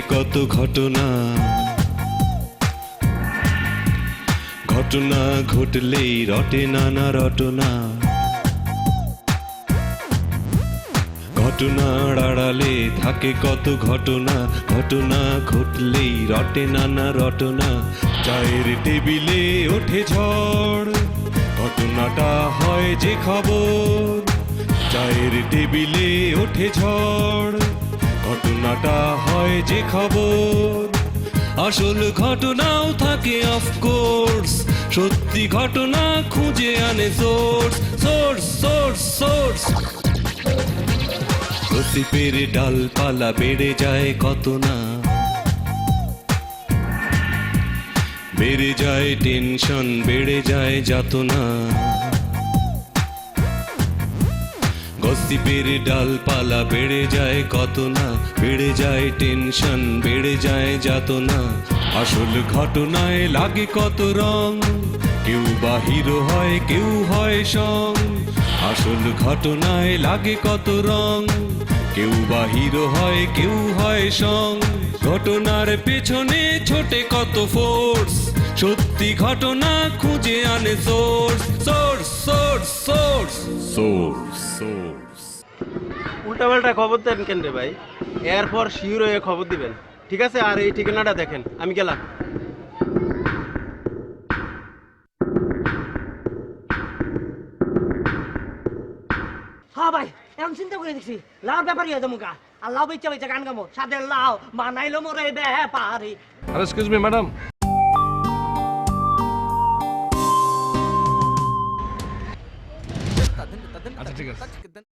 কত ঘটনা? ঘটনা ঘটলেই রটে নানা রটনা। ঘটনার আড়ালে থাকে কত ঘটনা? ঘটনা ঘটলেই রটে নানা রটনা। চায়ের টেবিলে ওঠে ঝড়, ঘটনাটা হয় যে খবর। চায়ের টেবিলে ওঠে ঝড় ঘটনাটা হয় যে খবর? আসল ঘটনাও থাকে অফকোর্স সত্যি ঘটনা খুঁজে আনে সোর্স সোর্স সোর্স সোর্স গসিপের ডালপালা বেড়ে যায় কত না? বেড়ে যায় টেনশন বেড়ে যায় যাতনা গসিপের ডালপালা বেড়ে যায় কত না, বেড়ে যায় টেনশন, বেড়ে যায় যাতনা। আসল ঘটনায় লাগে কত রং, কেউ বা হিরো হয়, কেউ হয় সং। আসল ঘটনায় লাগে কত রং, কেউ বা হিরো হয়, কেউ হয় সং। ঘটনার পেছনে ছোটে কত ফোর্স সত্যি ঘটনা খুঁজে আনে source source source source source source উল্টাপাল্টা খবর দেন কেন রে ভাই? এরপর শিওর হয়ে খবর দিবেন। ঠিক আছে? আর এই ঠিকানাটা দেখেন। আমি গেলাম। হ্যাঁ ভাই এখন চিন্তা করে দেখছি। লাউর ব্যাপারই হয়ে যাব গা আর লাউ বেচা বেচা গান গামো সাথে লাউ বানাইলো মোরে ব্যাপারি। আর এক্সকিউজ মি ম্যাডাম আচ্ছা ঠিক আছে।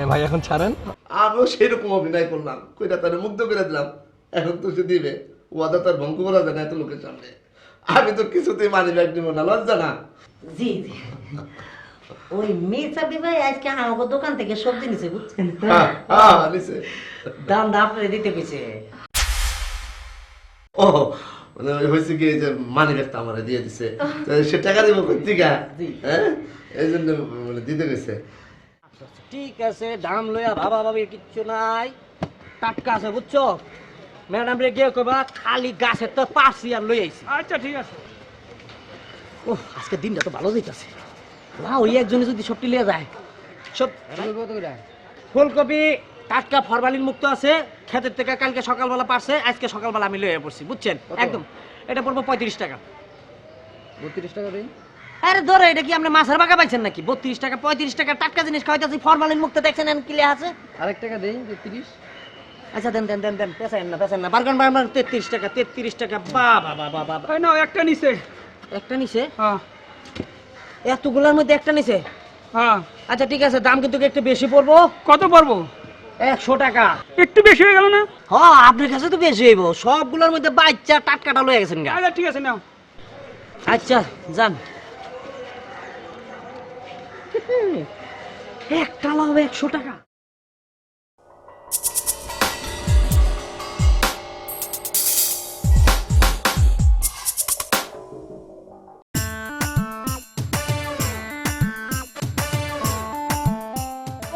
হ্যাঁ ভাই এখন ছাড়েন। আমিও সেরকম অভিনয় করলাম। কইটা তার মুগ্ধ করে দিলাম। এখন তো সে দিবে। ওয়াদা তার ভঙ্গ করা যায় না এত লোকের সামনে। আমি তো কিছুতেই মানি ব্যাগ নিব না লজ্জা না। জি জি। ওই মেয়ে ভাই আজকে আমাকে দোকান থেকে সবজি নিছে বুঝছেন? হ্যাঁ হ্যাঁ নিছে। দাম দাম আপনারে দিতে পেয়েছে ও মানে ওই হয়েছে কি যে মানি ব্যাগটা আমার দিয়ে দিছে। সে টাকা দিব কই থেকে? জি। হ্যাঁ? এই জন্য মানে দিতে গেছে ঠিক আছে দাম লইয়া ভাবা ভাবি কিচ্ছু নাই। টাটকা আছে বুঝছ? ম্যাডাম রে গিয়ে কইবা খালি গাছের তো পারছি আর লই আইছি। আচ্ছা ঠিক আছে। ও আজকে দিনটা তো ভালো যাইতাছে। না ওই একজনে যদি সবটি লিয়ে যায়। সব ফুলকপি টাটকা ফরমালিন মুক্ত আছে। ক্ষেতের থেকে কালকে সকালবেলা পারছে আজকে সকালবেলা আমি লইয়া পড়ছি বুঝছেন? একদম। এটা পড়ব পঁয়ত্রিশ টাকা। বত্রিশ টাকা দিন? আরে ধরো এটা কি আপনি মাছের বাগা পাইছেন নাকি? বত্রিশ টাকা পঁয়ত্রিশ টাকা টাটকা জিনিস খাওয়াইতেছি ফরমালিন মুক্ত দেখছেন এন কি লেখা আছে? আরেক টাকা দিন তিরিশ। আচ্ছা দেন দেন দেন দেন পেছাইন না পেছাইন না। বারগান বারগান তেত্রিশ টাকা তেত্রিশ টাকা বা বা বা বা বা না একটা নিছে। একটা নিছে? হ্যাঁ। এতগুলোর মধ্যে একটা নিছে? হ্যাঁ। আচ্ছা ঠিক আছে দাম কিন্তু একটু বেশি পড়ব। কত পড়ব? একশো টাকা। একটু বেশি হয়ে গেল না? হ্যাঁ আপনার কাছে তো বেশি হইব। সবগুলোর মধ্যে বাচ্চা টাটকাটা লয়ে গেছেন গা। আচ্ছা ঠিক আছে নাও। আচ্ছা যান। একটা লাভ একশো টাকা।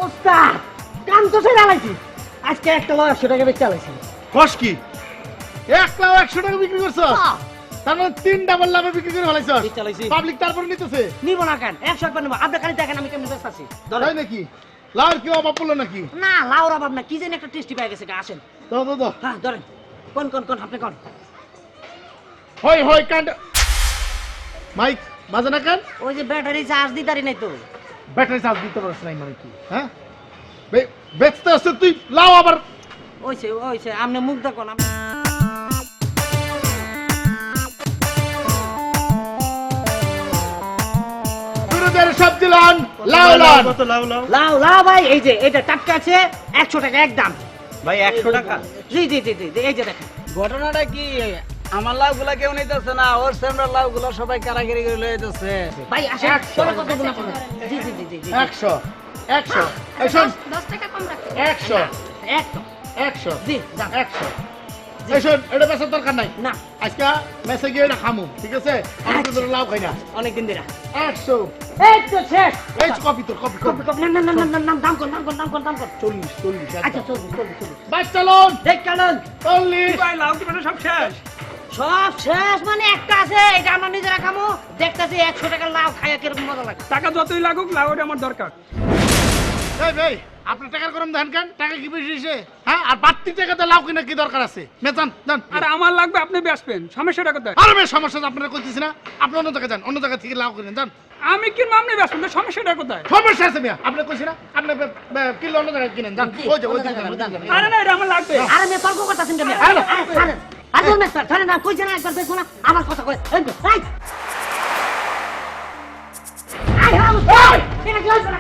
ওস্তাদ তো সে চালাইছি আজকে একটা লাভ একশো টাকা বেচে চালাইছি কস কি? এক একশো টাকা বিক্রি করছ? তার মানে তিন ডাবল লাভে বিক্রি করে। পাবলিক তারপরে নিতেছে। নিব না কেন? একশো একবার নেব। আপনার খালি দেখেন আমি কেমন বেচতে আছি। তাই নাকি? লাউর কি অভাব পড়ল নাকি? না লাউর অভাব না। কি জানি একটা টেস্টি পেয়ে গেছে আসেন। দাও দাও দাও। হ্যাঁ ধরেন। কোন কোন কোন আপনি কোন? হয় কাণ্ড মাইক বাজে না কেন? ওই যে ব্যাটারি চার্জ দিতারি নাই তো। ব্যাটারি চার্জ দিতে পারছ নাই মানে কি হ্যাঁ? বে- বেচতে আসছে তুই? লাও আবার ওইছে ওইছে আপনি মুখ দেখুন। আপনি বিরোধের সবজি লান লাও লান কত লাউ লাউ লাউ লাউ ভাই এই যে এটা টাটকা আছে একশো টাকা একদম ভাই একশো টাকা? জি জি জি জি জি, এই যে দেখেন। ঘটনাটা কি? আমার লাউ গুলা কেউ নিতেছে না ওর সেমরা লাউ গুলা সবাই কারাগিরি করে লয়ে ভাই আসেন চলো কত গুণা করুন জি জি জি জি জি। একশো একশো। এই টাকা কম রাখো। জি শোন এটা বেচার দরকার নাই। না। আজকে মেসে গিয়ে এটা খামু ঠিক আছে? আমি তো লাভ খাই না। অনেকদিন দিরা একশো। এই তো শেষ। এই কপি তোর কপি কপি। কপি না না না না, না না দাম কর দাম কর দাম কর দাম কর। চল্লিশ চল্লিশ আচ্ছা বাইশ চালন। দেখ কারণ চল্লিশ। সব শেষ? মানে একটা আছে এটা আমরা নিজেরা খামো। দেখতেছি একশো টাকার লাউ খাইয়া কীরকম মজা লাগে টাকা যতই লাগুক ওটা আমার দরকার। এই ভাই আপনি টাকার গরম ধান খান টাকা কি বেশি হ্যাঁ আর বাড়তি টাকাতে লাভ কিনা কি দরকার আছে? মেজান যান আর আমার লাগবে আপনি বেসবেন সমস্যাটা কোথায়? আরে ভাই সমস্যা তো আপনারা কইতেছি না। আপনি অন্য জায়গায় যান অন্য জায়গা থেকে লাভ করেন যান। আমি কিনবো আপনি বেসবেন তো সমস্যাটা কোথায়? সমস্যা আছে মিয়া আপনি কইছি না? আপনি বে- বে- কিলো অন্য জায়গায় কিনেন যান। ওই যে ওই দিকে যান, ওই দিকে যান। আরে না এটা আমার লাগবে। আরে মে তর্ক করতেছেন কেন আরে, আরে আরে স্যার ধরে না কইছে না একবার দেখো না আমার কথা কই এই তো, আই হাম এটা কি হইছে না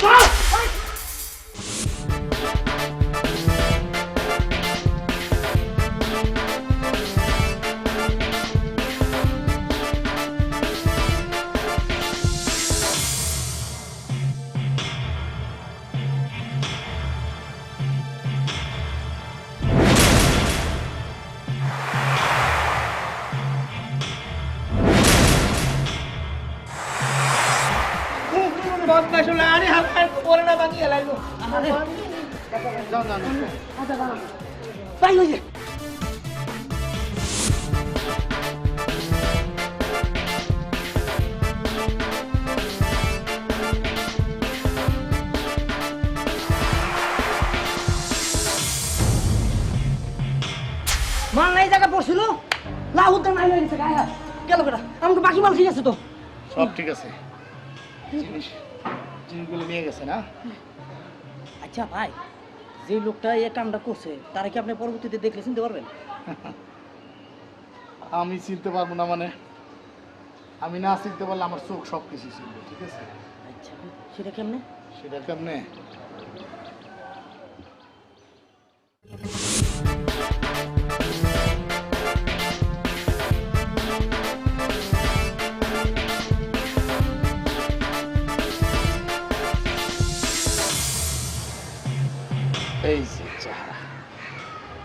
তাই হইছে মাল নাই জায়গা পড়ছিল লাউ তো নাই হইছে গায়া গেল বেটা আমাকে বাকি মাল ঠিক আছে তো সব ঠিক আছে জিনিস জিনিসগুলো নিয়ে গেছে না আচ্ছা ভাই যে লোকটা এই কামটা করছে তারা কি আপনি পরবর্তীতে দেখলে চিনতে পারবেন? আমি চিনতে পারব না মানে আমি না চিনতে পারলে আমার চোখ সব কিছু চিনবে ঠিক আছে? আচ্ছা সেটা কেমনে? সেটা কেমনে?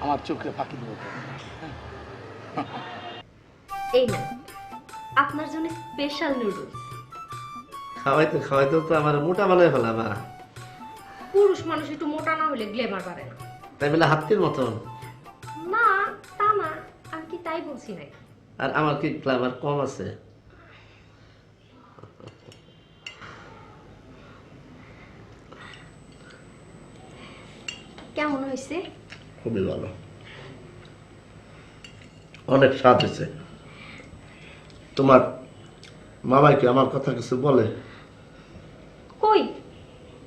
আমার চোখে ফাঁকি দেবো। এই না আপনার জন্য স্পেশাল নুডলস খাওয়াইতে খাওয়াইতে তো আমার মোটা বানায় ফেলা মা। পুরুষ মানুষ একটু মোটা না হলে গ্লেমার বাড়ে না। তাই বলে হাতির মতন? না তা না আমি কি তাই বলছি না আর আমার কি ক্লাবার কম আছে? কেমন হয়েছে? খুবই ভালো অনেক স্বাদ হয়েছে। তোমার মামাই কি আমার কথা কিছু বলে? কই?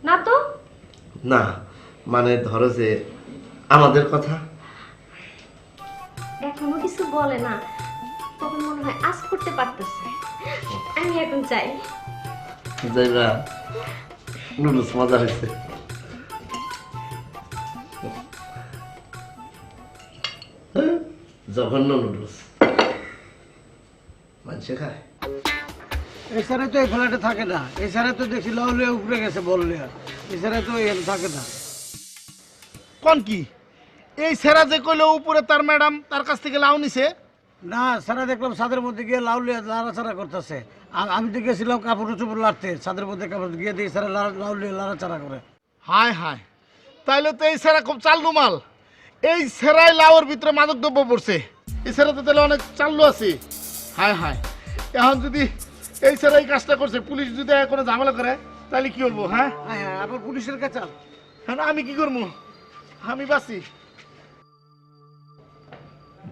না তো? না মানে ধরো যে আমাদের কথা। এখনও কিছু বলে না। তবে মনে হয় আজ করতে পারতেছে। আমি এখন চাই যাইবা। নুডলস মজা হয়েছে। জঘন্য নুডলস। মানুষে খায়? এছাড়া তো এই ফ্ল্যাটে থাকে না। এছাড়া তো দেখছি লাউলিয়া উপরে গেছে বললে এছাড়া তো এখানে থাকে না। কোন কি? এই সেরা যে কইলো উপরে তার ম্যাডাম তার কাছ থেকে লাউ নিছে? না সারা দেখলাম ছাদের মধ্যে গিয়ে লাউলিয়া লাড়াচাড়া করতেছে। আমি তো গেছিলাম কাপড় চোপড় লাড়তে। ছাদের মধ্যে কাপড় গিয়ে দিয়ে সারা লাউলিয়া লাড়াচাড়া করে। হায় হায়। তাইলে তো এই সারা খুব চাল্লু মাল। এই সেরাই লাউর ভিতরে মাদক দ্রব্য পড়ছে। এই সেরা তো তাহলে অনেক চাল্লু আছে। হায় হায়। এখন যদি এই সেরা এই কাজটা করছে পুলিশ যদি কোনো ঝামেলা করে তাহলে কি করব হ্যাঁ? হ্যাঁ হ্যাঁ আবার পুলিশের কাছে হ্যাঁ আমি কি করব? আমি বাঁচি।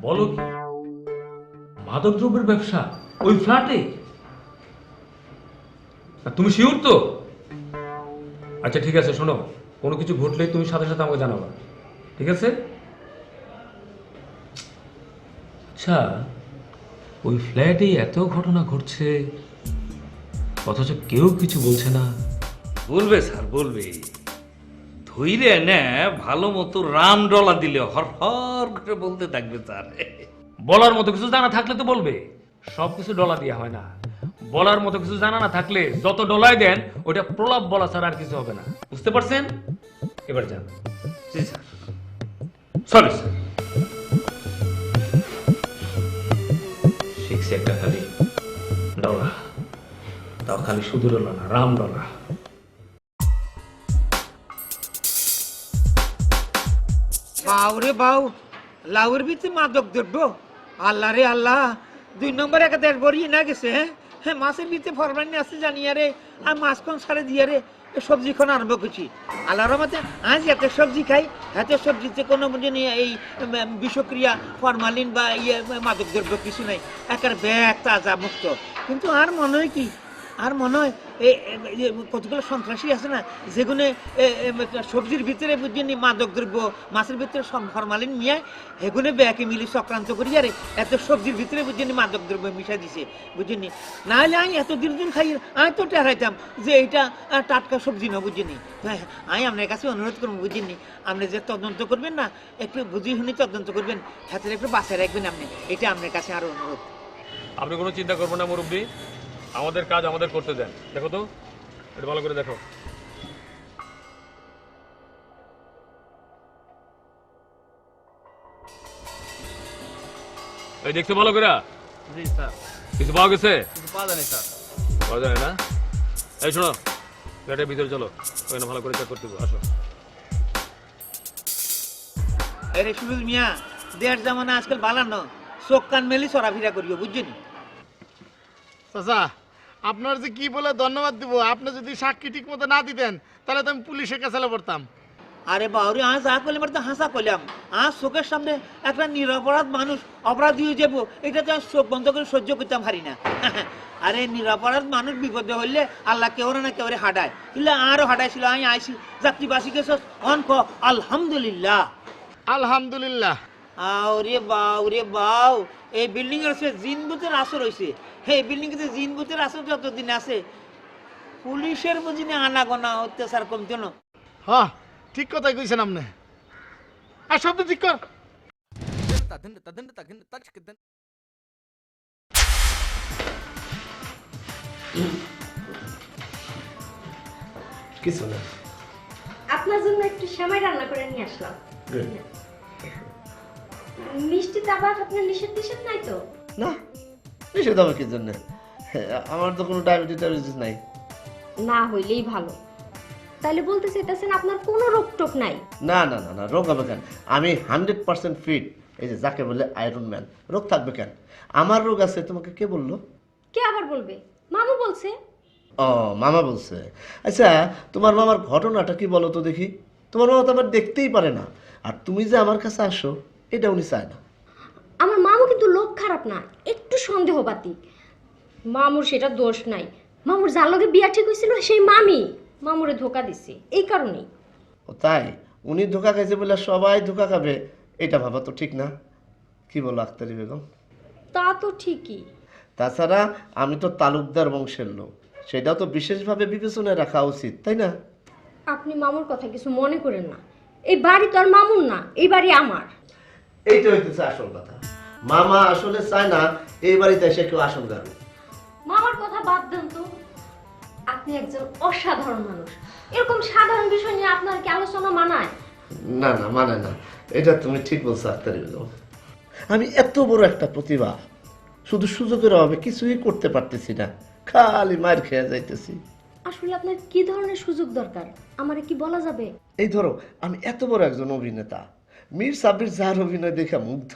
বলো কি? মাদক দ্রব্যের ব্যবসা ওই ফ্ল্যাটে? তুমি শিওর তো? আচ্ছা ঠিক আছে শোনো। কোনো কিছু ঘটলেই তুমি সাথে সাথে আমাকে জানাবা। ঠিক আছে? আচ্ছা ওই ফ্ল্যাটে এত ঘটনা ঘটছে অথচ কেউ কিছু বলছে না। বলবে স্যার বলবে। ধৈরে নে ভালো মতো রাম ডলা দিলে হর হর করে বলতে থাকবে স্যার। বলার মতো কিছু জানা থাকলে তো বলবে সব কিছু ডলা দেওয়া হয় না। বলার মতো কিছু জানা না থাকলে যত ডলাই দেন ওটা প্রলাপ বলা ছাড়া আর কিছু হবে না। বুঝতে পারছেন? এবার যান। জি স্যার। সরি স্যার দিছে একটা খালি ডলা তাও খালি শুধু ডলা না, রাম ডলা বাউরে বাউ লাউর ভিতরে মাদক দ্রব্য। আল্লাহ রে আল্লাহ, দুই নম্বর একটা দেশ বড়ি না গেছে হ্যাঁ? হ্যাঁ মাছের ভিতরে ফরমানি আছে জানি আরে আর মাছ কোন সারে দিয়ে রে? এ সবজি খান আরম্ভ করছি। আল্লাহর মতে আজ এত সবজি খাই এত সবজিতে কোনো এই বিষক্রিয়া, ফরমালিন বা ইয়ে মাদক দ্রব্য কিছু নাই। একার ব্যাগ তাজা মুক্ত। কিন্তু আর মনে হয় কি? আর মনে হয় কতগুলো সন্ত্রাসী আছে না? যেগুলো সবজির ভিতরে বুঝিনি মাদক দ্রব্য মাছের ভিতরে ফরমালিন নিয়ে এগুলো ব্যাকে মিলি চক্রান্ত করি আরে এত সবজির ভিতরে বুঝিনি মাদক দ্রব্য মিশাই দিছে বুঝিনি না? হলে আমি এত দিন খাই আমি তো টেরাইতাম যে এটা টাটকা সবজি না বুঝিনি হ্যাঁ, আমি আপনার কাছে অনুরোধ করব বুঝিনি আপনি যে তদন্ত করবেন না একটু বুঝি শুনি তদন্ত করবেন হাতের একটু বাসায় রাখবেন আপনি এটা আপনার কাছে আরও অনুরোধ। আপনি কোনো চিন্তা করবেন না মুরব্বী। আমাদের কাজ আমাদের করতে দেন। দেখো তো? এটা ভালো করে দেখো। এই দেখতে ভালো করে? জি স্যার। কিছু পাওয়া গেছে? কিছু পাওয়া যায়নি স্যার। পাওয়া যায় না? এই শোনো ফ্ল্যাটের ভিতরে চলো। ওখানে ভালো করে চেক করতে আসো। আরে সুরুজ মিয়া দেড় জামানা আজকাল বালানো চোখ কান মেলি চড়াফিরা করিও বুঝছেন? চাচা আপনার যে কি বলে ধন্যবাদ দিব আপনি যদি সাক্ষী ঠিক মতো না দিতেন তাহলে তো আমি পুলিশের কাছে পড়তাম। আরে বাউরি আজ যা করলাম এটা হাসা করলাম। আজ চোখের সামনে একটা নিরপরাধ মানুষ অপরাধী হয়ে যাব এটা তো চোখ বন্ধ করে সহ্য করতে পারি না। আরে নিরপরাধ মানুষ বিপদে হইলে আল্লাহ কেউ না কেউ হাডায় ইল্লা আরও হাডাইছিল আমি আইসি যাত্রীবাসী গেছ অন ক আলহামদুলিল্লাহ। আলহামদুলিল্লাহ। আরে বাউ রে বাউ এই বিল্ডিং এর জিন বুথের আসর হইছে। হে বিল্ডিং এ জিন বুথের আসর যতদিন আছে। পুলিশের বুঝিনি আনাগোনা অত্যাচার কমতো না। হ ঠিক কথাই কইছেন আপনি। আর শব্দ ঠিক কর। কিছু না আপনার জন্য একটু সেমাই রান্না করে নিয়ে আসলাম। মিষ্টি আবার আপনার নিষেধ নিষেধ নাই তো? না। নিষেধ হবে কি জন্য? আমার তো কোনো ডায়াবেটিস টায়াবেটিস নাই। না হইলেই ভালো। তাহলে বলতে চাইতেছেন আপনার কোনো রোগ টোক নাই? না না না না রোগ হবে কেন? আমি হান্ড্রেড পার্সেন্ট ফিট এই যে যাকে বলে আয়রন ম্যান রোগ থাকবে কেন? আমার রোগ আছে তোমাকে কে বলল? কে আবার বলবে? মামু বলছে। ও মামা বলছে। আচ্ছা তোমার মামার ঘটনাটা কি বলো তো দেখি? তোমার মামা তো আবার দেখতেই পারে না। আর তুমি যে আমার কাছে আসো এটা উনি চায় না। আমার মামু কিন্তু লোক খারাপ না একটু সন্দেহবাতিক মামুর সেটা দোষ নাই। মামুর যার লগে বিয়া ঠিক হয়েছিল সেই মামি মামুরে ধোকা দিছে এই কারণেই। ও তাই? উনি ধোকা খাইছে বলে সবাই ধোকা খাবে এটা ভাবা তো ঠিক না। কি বলো আক্তারি বেগম? তা তো ঠিকই। তাছাড়া আমি তো তালুকদার বংশের লোক সেটাও তো বিশেষভাবে বিবেচনায় রাখা উচিত তাই না? আপনি মামুর কথা কিছু মনে করেন না। এই বাড়ি তো আর মামুর না এই বাড়ি আমার। এইটা হইতেছে আসল কথা। মামা আসলে চায় না এই বাড়িতে এসে কেউ আসল গাবে মামার কথা বাদ দেন তো। আপনি একজন অসাধারণ মানুষ। এরকম সাধারণ বিষয় নিয়ে আপনার কি আলোচনা মানায়? না না মানে না। এটা তুমি ঠিক বলছো আক্তারি বেগম। আমি এত বড় একটা প্রতিভা। শুধু সুযোগের অভাবে কিছুই করতে পারতেছি না। খালি মার খেয়ে যাইতেছি। আসলে আপনার কি ধরনের সুযোগ দরকার? আমারে কি বলা যাবে? এই ধরো আমি এত বড় একজন অভিনেতা। মীর সাব্বির যার অভিনয় দেখে মুগ্ধ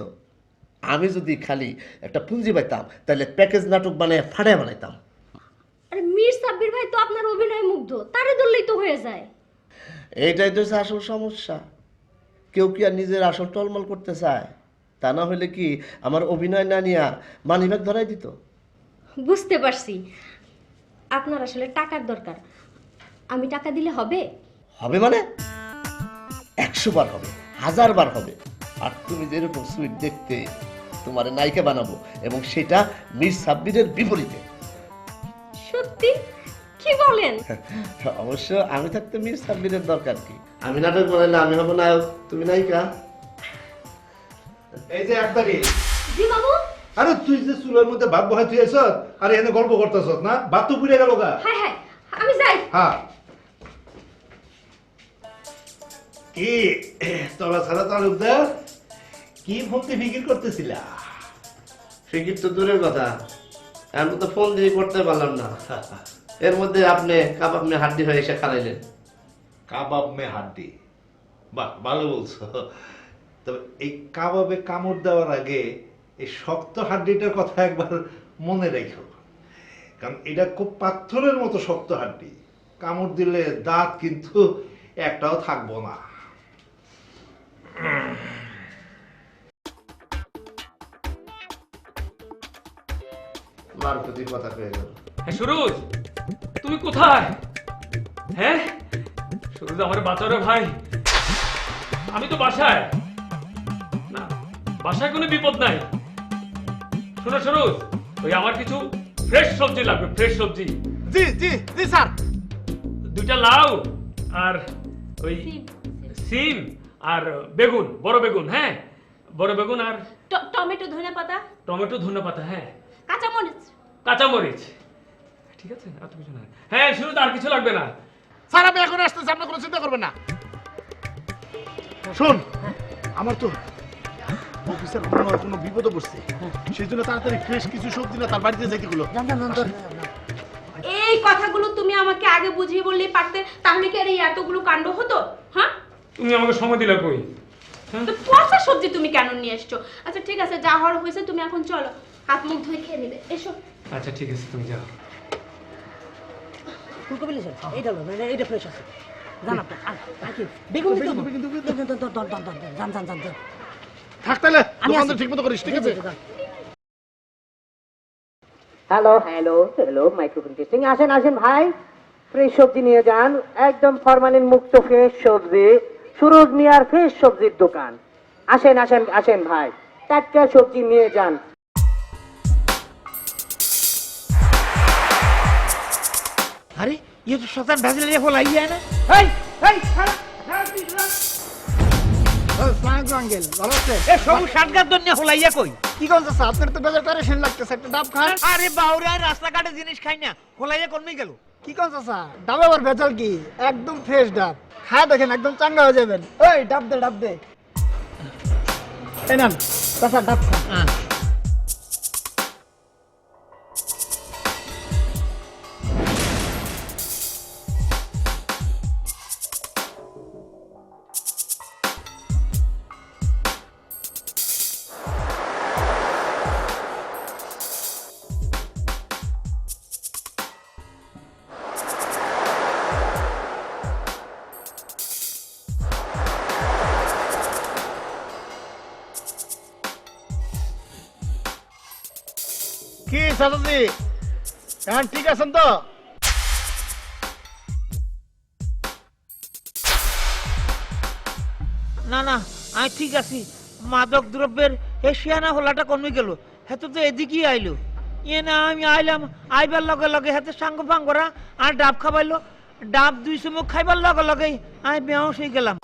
আমি যদি খালি একটা পুঁজি পাইতাম তাহলে প্যাকেজ নাটক বানিয়ে ফাড়ে বানাইতাম। আরে মীর সাব্বির ভাই তো আপনার অভিনয় মুগ্ধ তারে ধরলেই তো হয়ে যায়। এইটাই তো হচ্ছে আসল সমস্যা। কেউ কি আর নিজের আসল টলমল করতে চায়? তা না হলে কি আমার অভিনয় না নিয়ে মানিব্যাগ ধরাই দিত? বুঝতে পারছি। আপনার আসলে টাকার দরকার। আমি টাকা দিলে হবে? হবে মানে? একশো বার হবে। হাজার বার হবে। আর তুমি যেরকম সুইট দেখতে তোমার নায়িকা বানাবো এবং সেটা মীর সাব্বিরের বিপরীতে। সত্যি? কি বলেন? অবশ্য আমি থাকতে মীর সাব্বিরের দরকার কি? আমি নাটক বানাইলে আমি হব নায়ক তুমি নায়িকা। এই যে এক তারিখ জি বাবু। আরে তুই যে চুলের মধ্যে ভাত বহাই তুই এসত আরে এনে গল্প করতেছ না? ভাত তো পুড়ে গেল গা। হ্যাঁ হ্যাঁ আমি যাই। হ্যাঁ কি? তোরা ছাড়া তালুকদার? কি ভক্তি ফিকির করতেছিলা? ফিকির তো দূরের কথা। আমি তো ফোন দিয়ে করতে পারলাম না। এর মধ্যে আপনি কাবাব মে হাড্ডি হয়ে এসে খারাইলেন কাবাব মে হাড্ডি? বাহ, ভালো বলছো। তবে এই কাবাবে কামড় দেওয়ার আগে এই শক্ত হাড্ডিটার কথা একবার মনে রেখো। কারণ এটা খুব পাথরের মতো শক্ত হাড্ডি। কামড় দিলে দাঁত কিন্তু একটাও থাকব না। কথা হয়ে গেল হ্যাঁ সুরজ তুমি কোথায়? হ্যাঁ? সুরজ আমার বাঁচারে ভাই। আমি তো বাসায়। না বাসায় কোনো বিপদ নাই। শোনো সুরজ ওই আমার কিছু ফ্রেশ সবজি লাগবে ফ্রেশ সবজি। জি জি জি স্যার। দুইটা লাউ আর ওই সিম। আর বেগুন বড় বেগুন হ্যাঁ? বড় বেগুন আর টমেটো ধনে পাতা? টমেটো ধনে পাতা হ্যাঁ। কাঁচামরিচ? কাঁচামরিচ। ঠিক আছে আর তো কিছু না হ্যাঁ সুরজ আর কিছু লাগবে না। স্যার আমি এখন আসতেছি আপনি কোনো চিন্তা করবেন না। শোন আমার তো অফিসের হয় কোনো বিপদে পড়ছে। সেই জন্য তাড়াতাড়ি ফ্রেশ কিছু সবজি না তার বাড়িতে যাইতে গুলো এই কথাগুলো তুমি আমাকে আগে বুঝিয়ে বললেই পারতে তাহলে কি আর এই এতগুলো কাণ্ড হতো? হ্যাঁ? তুমি আমাকে সময় দিলে কই? তো পচা সবজি তুমি কেন নিয়ে এসছো? আচ্ছা ঠিক আছে যা হওয়ার হয়েছে তুমি এখন চলো। হাত মুখ ধুয়ে খেয়ে নেবে। এসো। আচ্ছা ঠিক আছে তুমি যাও। ফুলকপি এইটা এটা ফ্রেশ আছে। জান আপনি আর আর কি? বেগুন দিতে হবে? দেন, দেন, দেন, দেন, দেন, দেন, দেন, যান যান যান যান থাক তাহলে আমি দোকানটা আসি। ঠিক মতো করিস ঠিক আছে? Hello hello hello microphone testing আসেন আসেন ভাই। ফ্রেশ সবজি নিয়ে যান। একদম ফরমালিন মুক্ত ফ্রেশ সবজি। সুরজ মিয়ার ফ্রেশ সবজির দোকান। আসেন আসেন আসেন ভাই। টাটকা সবজি নিয়ে যান। আরে ইয়ে তো শতান ভেজে নিয়ে ফলাই যায় না? এই এই খারাপ আঙ্কেল ভালো আছে? এ সবু সাতগার জন্য হলাইয়া কই? কি করছে স্যার? আপনার তো বেজার টেনশন লাগতেছে একটা ডাব খান। আরে বাউরা রাস্তাঘাটে জিনিস খাই না। হলাইয়া কমে গেল। কি করছে স্যার ডাব আবার ভেজাল কি? একদম ফ্রেশ ডাব। খায় দেখেন, একদম চাঙ্গা হয়ে যাবেন। ওই ডাব দে ডাব দে। এই নেন চাচা, ডাব খান কি চাচাজি এখন ঠিক আছেন তো? না না, আমি ঠিক আছি। মাদক দ্রব্যের এশিয়ানা হোলাটা কমে গেল। হেতে তো এদিকেই আইলো। ইয়ে না, আমি আইলাম, আইবার লগে লগে হাতে সাঙ্গ ফাঙ্গরা আর ডাব খাবাইলো। ডাব দুই চুমুক খাইবার লগে লগেই আমি বেহস হয়ে গেলাম।